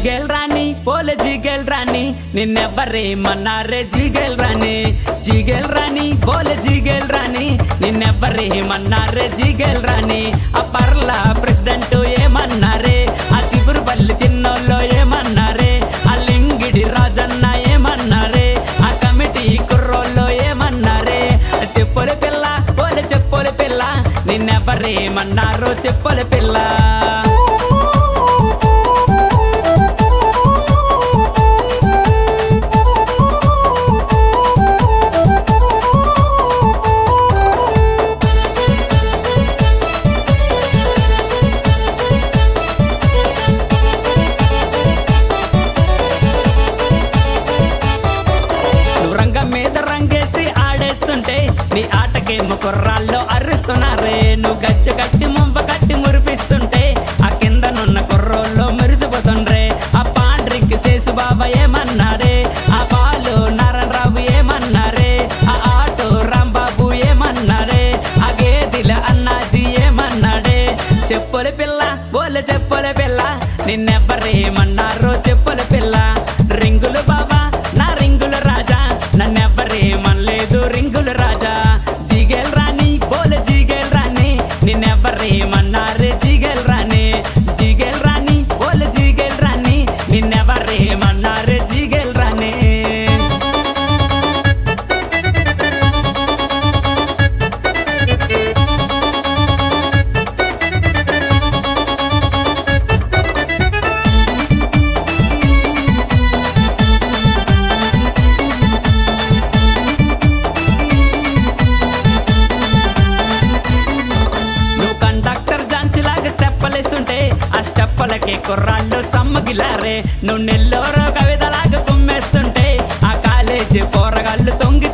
జిగేల్ రాణి పోలే జిగేల్ రాణి నిన్నెవ్వరేమన్నారే జిగేల్ రాణి. జిగేల్ రాణి పోలే జిగేల్ రాణి నిన్నెవ్వరేమన్నారే జిగేల్ రాణి. ఆ పర్ల ప్రెసిడెంట్ ఏమన్నారే? ఆ చిగురు పల్లి చిన్నోళ్ళు ఏమన్నారే? ఆ లింగిడి రాజన్న ఏమన్నారే? ఆ కమిటీ కుర్రోళ్ళు ఏమన్నారే? చెప్పుల పిల్ల పోలే చెప్పుల పిల్ల నిన్నెవ్వరేమన్నారో చెప్పుల పిల్ల. నీ ఆటకేమో కుర్రాల్లో అరుస్తున్నారే నువ్వు గచ్చ కట్టి ముంప కట్టి మురిపిస్తుంటే ఆ కిందనున్న కుర్రోల్లో మెరిసిపోతుండ్రే. ఆ పాండ్రికి చేసు బాబా ఏమన్నారే? ఆ బాలు నారాయణ రావు ఏమన్నారే? ఆ ఆటో రాంబాబు ఏమన్నారే? ఆ గేదిల అన్నాజీ ఏమన్నాడే? చెప్పుల పిల్ల బోలే చెప్పుల పిల్ల నిన్నెవ్వరేమన్నారో చెప్పుల పిల్ల. నిన్నెవ్వరేమన్నారే జిగల్ రాణి? జిగల్ రాణి? బోలే జిగల్ రాణి. నిన్నెవ్వరేమన్నారే స్టెప్పలకి కుర్రాళ్ళు సమ్మగిలారే. నువ్వు నెల్లూరు కవితలాగా కుమ్మేస్తుంటే ఆ కాలేజీ పోరగాళ్ళు తొంగి